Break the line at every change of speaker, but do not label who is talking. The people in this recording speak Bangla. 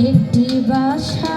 একটি বাসা